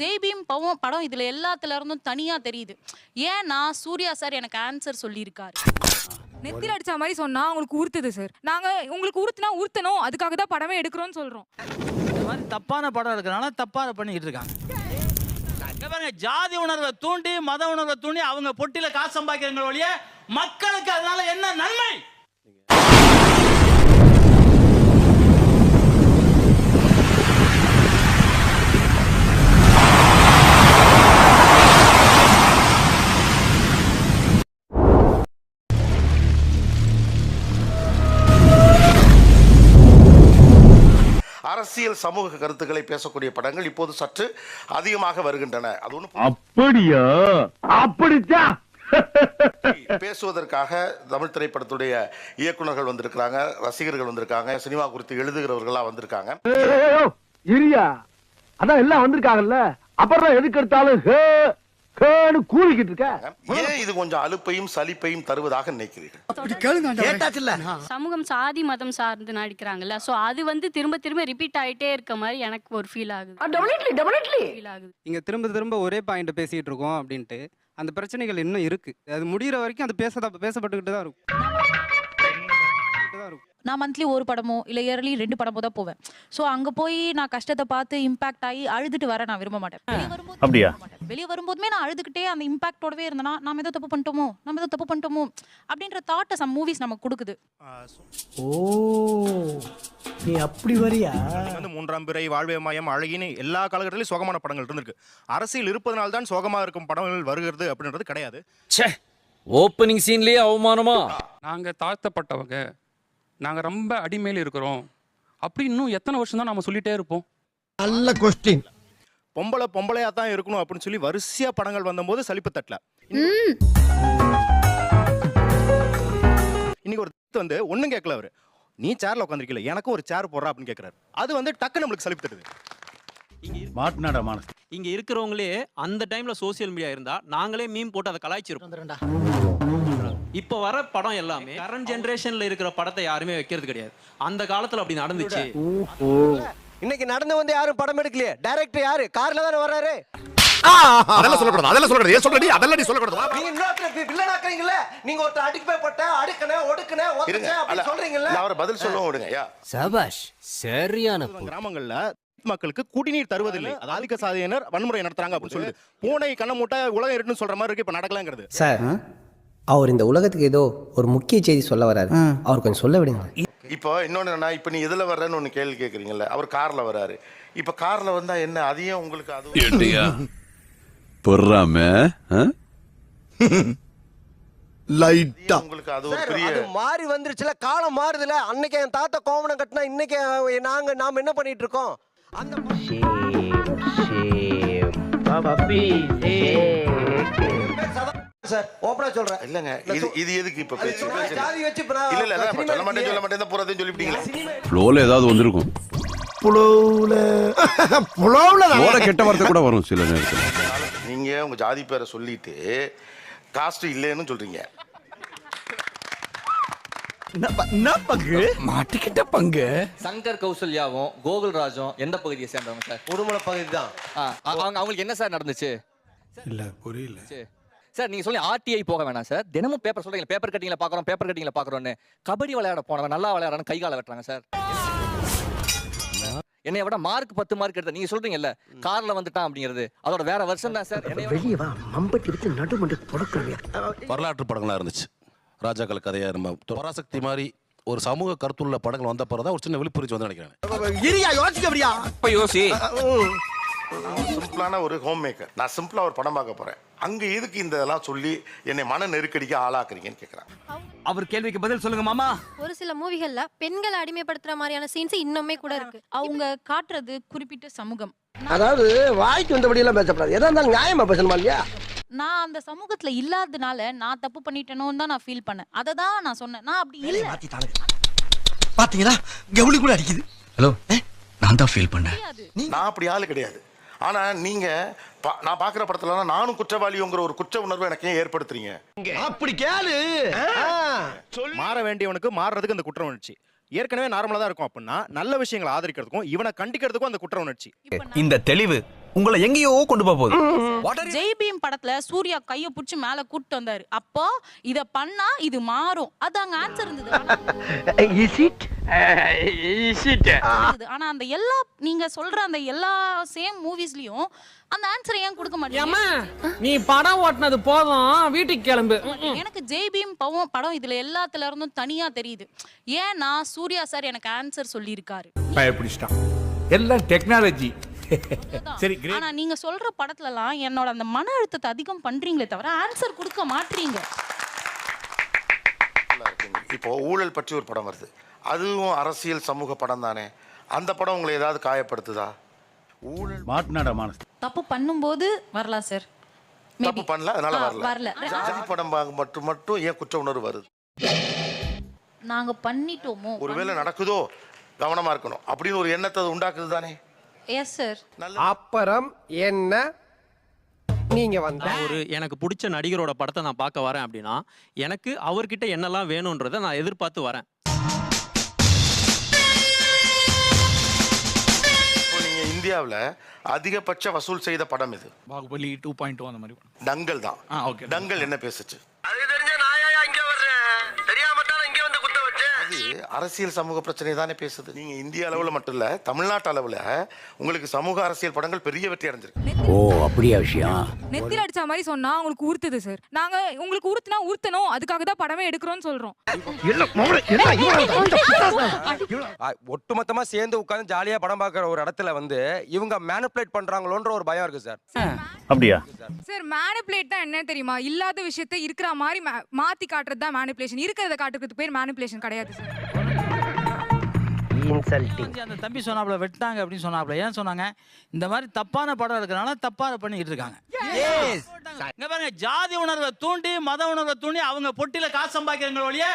ஜெய்பீம் பவம் படம் இதுல எல்லாத்துல இருந்தும் தனியா தெரியுது. ஏன்னா சூர்யா சார் எனக்கு ஆன்சர் சொல்லியிருக்காரு. நெத்தில அடிச்ச மாதிரி சொன்னா உங்களுக்கு உறுத்துது சார் நாங்க உங்களுக்கு உறுத்துனா உறுத்தணும் அதுக்காக தான் படமே எடுக்கிறோம்னு சொல்றோம். இந்த மாதிரி தப்பான படம் இருக்கிறனால தப்பாக பண்ணிக்கிட்டு இருக்காங்க. இங்க பாருங்க ஜாதி உணர்வை தூண்டி மத உணர்வை தூண்டி அவங்க பொட்டியில காசு சம்பாதிக்கிறாங்க ஒழிய மக்களுக்கு அதனால என்ன நன்மை? அரசியல் சமூக கருத்துக்களை பேசக்கூடிய படங்கள் இப்போது சற்று அதிகமாக வருகின்றன. அது ஒன்றும் அப்படியா? அப்படிச்சா? பேசுவதற்காக தமிழ் திரைப்படத்துடைய இயக்குனர்கள் வந்திருக்கிறாங்க ரசிகர்கள் வந்திருக்காங்க சினிமா குறித்து எழுதுகிறவர்களாக வந்திருக்காங்க. அதான் எல்லாம் வந்திருக்காங்கல்ல. அப்புறம் எதுக்கு எடுத்தாலும் இருக்க. ஏன் இது கொஞ்சம் அலுப்பையும் சலிப்பையும் தருவதாக நினைக்கிறீர்கள்? சமூகம் சாதி மதம் சார்ந்து நடிக்கிறாங்கல்ல. சோ அது வந்து திரும்ப திரும்ப ரிப்பீட் ஆயிட்டே இருக்க மாதிரி எனக்கு ஒரு ஃபீல் ஆகுது. ஃபீல் ஆகுது. இங்க திரும்ப திரும்ப ஒரே பாயிண்ட் பேசிட்டு இருக்கோம் அப்படின்ட்டு அந்த பிரச்சனைகள் இன்னும் இருக்கு. அது முடியிற வரைக்கும் அது பேச பேசப்பட்டுக்கிட்டு தான் இருக்கும். நான் மந்த்லி ஒரு படமோ இல்ல இயர்லி ரெண்டு படமோ தான் போவேன். சோ அங்க போய் நான் கஷ்டத்தை பார்த்து இம்பாக்ட் ஆகி அழுதுட்டு வர நான் விரும்ப மாட்டேன். வெளிய வரும்போது அப்படியா? வெளிய வரும்போதுமே நான் அழுதுகிட்டே அந்த இம்பாக்டோடவே இருந்தேன்னா நாம ஏதோ தப்பு பண்ணிட்டோமோ நம்ம ஏதோ தப்பு பண்ணிட்டோமோ? அப்படின்ற தாட்டை சம் மூவிஸ் நமக்கு கொடுக்குது. ஓ நீ அப்படி வரியா? வந்து மூன்றாம் பிறை வாழ்வே மயம் அழகின்னு எல்லா காலகட்டத்திலும் சோகமான படங்கள் இருந்திருக்கு. அரசியல் இருப்பதனால தான் சோகமா இருக்கும் படங்கள் வருகிறது அப்படின்றது கிடையாது. ஓப்பனிங் சீன்லயே அவமானமா? நாங்க தாழ்த்தப்பட்டவங்க நாங்க ரொம்ப அடிமையில இருக்கிறோம். அப்படி இன்னும் எத்தனை வருஷம் தான் நம்ம சொல்லிட்டே இருப்போம். நல்ல கொஸ்டின் பொம்பளை பொம்பளையா தான் இருக்கணும் அப்படின்னு சொல்லி வரிசையா படங்கள் வந்தபோது சலிப்பு தட்டல. இன்னைக்கு ஒரு வந்து ஒண்ணும் கேட்கல அவரு. நீ சேர்ல உட்காந்துருக்கல எனக்கும் ஒரு சேர் போடுறா அப்படின்னு கேக்குறாரு. அது வந்து டக்கு நம்மளுக்கு சலிப்பு தட்டுது. மாட்டினாடா மானஸ். இங்க இருக்கிறவங்களே அந்த டைம்ல சோசியல் மீடியா இருந்தா நாங்களே மீம் போட்டு அதை கலாய்ச்சிருப்போம். இப்ப வர படம் எல்லாமே கரண்ட் ஜெனரேஷன்ல இருக்கிற படத்தை யாருமே வைக்கிறது கிடையாது. அந்த காலத்துல அப்படி நடந்துச்சு. இன்னைக்கு நடந்து வந்து யாரும் படம் எடுக்கலையே? டைரக்டர் யாரு? கார்ல தானே வர்றாரு. அதெல்லாம் சொல்லக்கூடாது. அதெல்லாம் சொல்லக்கூடாது. ஏன் சொல்றடி அதெல்லாம் நீ சொல்லக்கூடாது. நீங்க இன்னொருத்தர் வில்லன் ஆக்குறீங்கல்ல? நீங்க ஒருத்தர் அடிக்கப்பட்ட அடுக்கன ஒடுக்கன இருங்க. ஒதுச்ச அப்படி அல்ல, சொல்றீங்கல்ல? நான் அவரை பதில் சொல்லவும் விடுங்க. யா. சபாஷ் சரியான கிராமங்கள்ல மக்களுக்கு குடிநீர் தருவதில்லை. அது ஆதிக்க சாதியினர் வன்முறை நடத்துறாங்க அப்படின்னு சொல்லிட்டு. பூனை கண்ண மூட்டை உலகம் இருட்டுன்னு சொல்ற மாதிரி இருக்கு. இப்ப நடக்கலங்கிறது. சார் அவர் இந்த உலகத்துக்கு ஏதோ ஒரு முக்கிய செய்தி சொல்ல வராரு. அவர் கொஞ்சம் சொல்ல விடுங்க இப்போ இன்னொன்னு என்ன இப்போ நீ எதுல வர்றேன்னு ஒன்று கேள்வி கேட்குறீங்கல்ல அவர் கார்ல வர்றாரு இப்போ கார்ல வந்தா என்ன அதையும் உங்களுக்கு அது பொறாம லைட்டா. உங்களுக்கு அது ஒரு பெரிய மாறி வந்துருச்சுல காலம் மாறுதுல. அன்னைக்கு என் தாத்தா கோவணம் கட்டினா இன்னைக்கு அவன் நாங்க நாம என்ன பண்ணிட்டு இருக்கோம்? அந்த சார் ஓப்பனா சொல்றேன். இல்லங்க இது இது எதுக்கு இப்ப பேச்சு நான் வச்சு நான் இல்ல இல்ல சினிமா சொல்ல மாட்டேன் சொல்ல. மாட்டேன் தான் போறதையும் சொல்லிவிட்டீங்களா சினிமா ஃப்ளோல ஏதாவது வந்திருக்கும். புலவுல ஃப்ளோல கெட்ட வார்த்தை கூட வரும் சில நேரத்துல. நீங்க உங்க ஜாதி பேரை சொல்லிட்டு காஸ்ட் இல்லைன்னு சொல்றீங்க. மாட்டிக்கிட்ட பங்கு. சங்கர் கௌசல்யாவும் கோகுல்ராஜும் எந்த பகுதியை சேர்ந்தவங்க சார்? உடுமலை பகுதி தான். அவங்க அவங்களுக்கு என்ன சார் நடந்துச்சு? இல்ல புரியல. சார் நீங்க சொல்லி ஆர்டிஐ போக வேணாம் சார். தினமும் பேப்பர் சொல்றீங்க பேப்பர் கட்டிங்ல பாக்குறோம் பேப்பர் கட்டிங்ல பாக்குறோம்னு. கபடி விளையாட போனவன் நல்லா விளையாடுறான்னு கை கால வெட்டுறாங்க சார். என்னைய விட மார்க் பத்து மார்க் எடுத்த நீங்க சொல்றீங்கல்ல கார்ல வந்துட்டான் அப்படிங்கிறது. அதோட வேற வருஷம் தான் சார். வெளியே வா மம்பட்டி எடுத்து நடுமண்டு வரலாற்று படங்களா இருந்துச்சு. ராஜாக்கள் கதையா இருந்த பராசக்தி மாதிரி ஒரு சமூக கருத்துள்ள படங்கள் வந்த பிறகு ஒரு சின்ன விழிப்புணர்ச்சி வந்து நினைக்கிறேன். இரியா யோசிக்க சிம்பிளான ஒரு ஹோம் மேக்கர் நான் சிம்பிளா ஒரு படம் பார்க்க போறேன். அங்க எதுக்கு இந்த இதெல்லாம் சொல்லி என்னை மன நெருக்கடிக்கு ஆளாக்குறீங்கன்னு கேட்கறேன் அவர் கேள்விக்கு பதில் சொல்லுங்க மாமா. ஒரு சில மூவிகள்ல பெண்களை அடிமைப்படுத்துற மாதிரியான சீன்ஸ் இன்னுமே கூட இருக்கு. அவங்க காட்டுறது குறிப்பிட்ட சமூகம். அதாவது வாய்க்கு வந்தபடி எல்லாம் பேசப்படாது. எதா இருந்தாலும் நியாயமா பேசணுமா இல்லையா? நான் அந்த சமூகத்துல இல்லாதனால நான் தப்பு பண்ணிட்டேனோன்னு தான் நான் ஃபீல் பண்ணேன். அதை தான் நான் சொன்னேன். நான் அப்படி இல்ல. பாத்தீங்களா? கவுளி கூட அடிக்குது. ஹலோ. நான் தான் ஃபீல் பண்ணேன். நான் அப்படி ஆளு கிடையாது. ஆனா நீங்க பா- நான் பாக்குற படத்துல நானும் குற்றவாளிங்கிற ஒரு குற்ற உணர்வு எனக்கு ஏன் ஏற்படுத்துறீங்க? அப்படி கேளு. மாற வேண்டியவனுக்கு மாறுறதுக்கு அந்த குற்ற உணர்ச்சி. ஏற்கனவே நார்மலா தான் இருக்கும் அப்படின்னா நல்ல விஷயங்களை ஆதரிக்கிறதுக்கும் இவனை கண்டிக்கிறதுக்கும் அந்த குற்ற உணர்ச்சி. இந்த தெளிவு உங்களை எங்கேயோ கொண்டு போக போகுது. ஜெய் பீம் படத்துல சூர்யா கைய புடிச்சு மேல கூட்டு வந்தாரு. அப்போ இத பண்ணா இது மாறும். அது அங்க ஆன்சர் இருந்தது ஆனா- இருந்தது. ஆனா அந்த எல்லா நீங்க சொல்ற அந்த எல்லா சேம் மூவிஸ்லயும் அந்த ஆன்சரை ஏன் கொடுக்க மாட்டீங்க நீ படம் ஓட்டுனது போதும். வீட்டுக்கு கிளம்பு. எனக்கு ஜெய் பீம் பவம் படம் இதுல எல்லாத்துல இருந்தும் தனியா தெரியுது. ஏன்னா சூர்யா சார் எனக்கு ஆன்சர் சொல்லியிருக்காரு. பயப்பிடிச்சிட்டான். எல்லாம் டெக்னாலஜி சரி ஆனா நீங்க சொல்ற படத்துல எல்லாம் என்னோட அந்த மன அழுத்தத்தை அதிகம் பண்றீங்களே தவிர ஆன்சர் கொடுக்க மாட்டீங்க. நல்லா இருக்குங்க. இப்போ ஊழல் பற்றி ஒரு படம் வருது. அதுவும் அரசியல் சமூக படம் தானே? அந்த படம் உங்களை ஏதாவது காயப்படுத்துதா? ஊழல் மாட்டுனாடா மானஸ் தப்பு பண்ணும்போது வரலாம் சார் தப்பு பண்ணல அதனால வரல. வரல. ஜாதி படம் மட்டும் மட்டும் ஏன் குற்ற உணர்வு வருது? நாங்க பண்ணிட்டோமோ? ஒருவேளை நடக்குதோ? கவனமா இருக்கணும். அப்படின்னு ஒரு எண்ணத்தை உண்டாக்குது தானே? எஸ் சார் அப்புறம் என்ன? நீங்க வந்த ஒரு எனக்கு பிடிச்ச நடிகரோட படத்தை நான் பார்க்க வரேன் அப்படின்னா எனக்கு அவர்கிட்ட என்னெல்லாம் வேணுன்றதை நான் எதிர்பார்த்து வரேன். இப்போ நீங்க இந்தியாவுல அதிகபட்ச வசூல் செய்த படம் இது பாகுபலி டூ பாயிண்ட் டூ அந்த மாதிரி டங்கல் தான் ஆ ஓகே டங்கல் என்ன பேசுச்சு? அது அரசியல் சமூக பிரச்சனை தானே பேசுது. நீங்க இந்திய அளவுல மட்டும் இல்ல தமிழ்நாட்டு அளவுல உங்களுக்கு சமூக அரசியல் படங்கள் பெரிய வெற்றி அடைஞ்சிருக்கு. ஓ அப்படியா விஷயம்? நெத்தில அடிச்ச மாதிரி சொன்னா அவங்களுக்கு உறுத்துது சார் நாங்க உங்களுக்கு உறுத்துனா உறுத்தணும் அதுக்காக தான் படமே எடுக்கிறோம்னு சொல்றோம். ஒட்டுமொத்தமா சேர்ந்து உட்கார்ந்து ஜாலியா படம் பார்க்குற ஒரு இடத்துல வந்து இவங்க மேனிபுலேட் பண்றாங்களோன்ற ஒரு பயம் இருக்கு சார் அப்படியா? சார் மேனிப்புலேட் தான் என்ன தெரியுமா? இல்லாத விஷயத்தை இருக்கிற மாதிரி மாத்தி காட்டுறது தான் மேனிப்புலேஷன் இருக்கிறத காட்டுறதுக்கு பேர் மேனிப்புலேஷன் கிடையாது சார் அந்த தம்பி சொன்னாப்ல வெட்டாங்க அப்படின்னு சொன்னாப்ல. ஏன் சொன்னாங்க? இந்த மாதிரி தப்பான படம் எடுக்கிறனால தப்பா பண்ணிக்கிட்டு இருக்காங்க. இங்க பாருங்க ஜாதி உணர்வை தூண்டி மத உணர்வை தூண்டி அவங்க பொட்டில காசு சம்பாதிக்கிறாங்க ஒழிய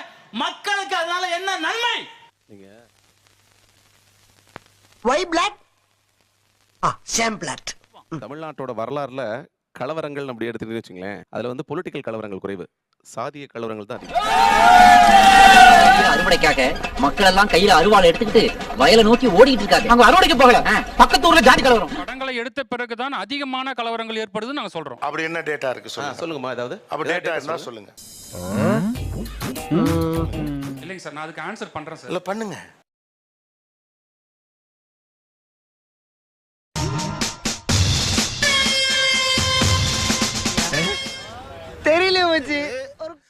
மக்களுக்கு அதனால என்ன நன்மை? ஒய் பிளாக் ஆ சேம் பிளாக் தமிழ்நாட்டோட வரலாறுல கலவரங்கள் அப்படி எடுத்துக்கிட்டு வச்சுங்களேன். அதுல வந்து பொலிட்டிக்கல் கலவரங்கள் குறைவு. சாதிய கலவரங்கள் தான் அதிகம். அறுவடைக்காக மக்கள் எல்லாம் கையில அருவாளை எடுத்துக்கிட்டு வயலை நோக்கி ஓடிட்டு இருக்காங்க. அவங்க அறுவடைக்கு போகல. பக்கத்து ஊர்ல ஜாதி கலவரம். படங்களை எடுத்த பிறகுதான் அதிகமான கலவரங்கள் ஏற்படுதுன்னு நாங்க சொல்றோம். அப்படி என்ன டேட்டா இருக்கு ஆ, சொல்லுங்க சொல்லுங்கம்மா ஏதாவது? அப்படி டேட்டா இருந்தா சொல்லுங்க. இல்லைங்க சார் நான் அதுக்கு ஆன்சர் பண்றேன் சார். இல்ல பண்ணுங்க.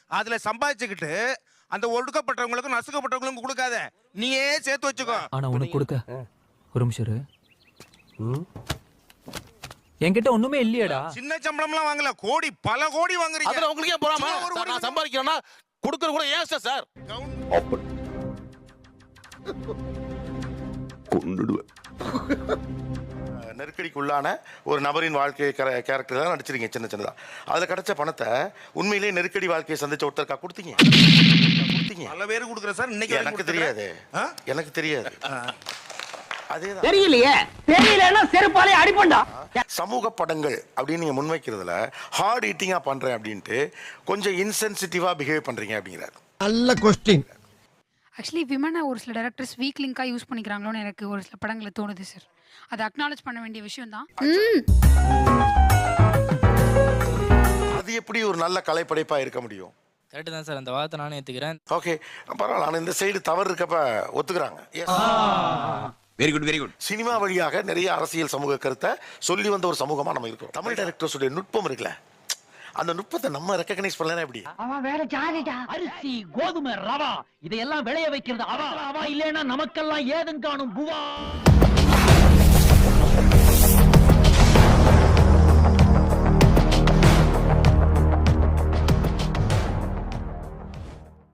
அதுல சம்பாதிச்சுக்கிட்டு அந்த ஒடுக்கப்பட்டவங்களுக்கும் நசுக்கப்பட்டவங்களுக்கும் கொடுக்காத. நீயே சேர்த்து வச்சுக்கோ. ஆனா உனக்கு கொடுக்க. ஒரு நிமிஷம். என்கிட்ட ஒண்ணுமே இல்லையேடா. சின்ன சம்பளம்லாம் வாங்கல. கோடி பல கோடி வாங்குறீங்க. அதுல உங்களுக்கு ஏன் போறாம நான் சம்பாதிக்கிறேன்னா கொடுக்கறது கூட ஏன் சார்? சார். நெருக்கடிக்குள்ளான ஒரு நபரின் வாழ்க்கை கேரக்டர் தான் நடிச்சிருக்கீங்க சின்ன சின்னதா. அதுல கிடைச்ச பணத்தை உண்மையிலேயே நெருக்கடி வாழ்க்கையை சந்திச்ச ஒருத்தருக்கா கொடுத்தீங்க. கொடுத்தீங்க. பல பேர் கொடுக்குற சார் இன்னைக்கு எனக்கு தெரியாது. எனக்கு தெரியாது. அதேதான். தெரியலையே. தெரியலன்னா செருப்பாலே அடிப்பண்டா. சமூக படங்கள் அப்படின்னு நீங்க முன்வைக்கிறதுல ஹார்ட் ஈட்டிங்கா பண்றேன் அப்படின்ட்டு கொஞ்சம் இன்சென்சிட்டிவா பிஹேவ் பண்றீங்க அப்படிங்கிறாரு. நல்ல கொஸ்டின் ஆக்சுவலி விமனை ஒரு சில டேரக்டர்ஸ் வீக் லிங்காக யூஸ் பண்ணிக்கிறாங்களோன்னு எனக்கு ஒரு சில படங்களை தோணுது சார் அதை அக்னாலேஜ் பண்ண வேண்டிய விஷயம் தான் அது எப்படி ஒரு நல்ல கலைப்படைப்பா இருக்க முடியும்? கரெக்ட் தான் சார். அந்த வார்த்தை நானே ஏத்துக்கிறேன். ஓகே பரவாயில்ல. ஆனா இந்த சைடு தவறு இருக்கப்ப ஒத்துக்கிறாங்க. Very good very good cinema வழியாக நிறைய அரசியல் சமூக கருத்தை சொல்லி வந்த ஒரு சமூகமா நம்ம இருக்கிறோம். தமிழ் டைரக்டர்ஸுடைய நுட்பம் இருக்குல்ல. அந்த நுட்பத்தை நம்ம ரெக்கக்னைஸ் பண்ணலாம் எப்படி? அவன் வேற ஜாதிடா. அரிசி கோதுமை ரவா இதையெல்லாம் விளைய வைக்கிறது அவன் அவன் இல்லைன்னா நமக்கெல்லாம் ஏதும் காணும் புவா.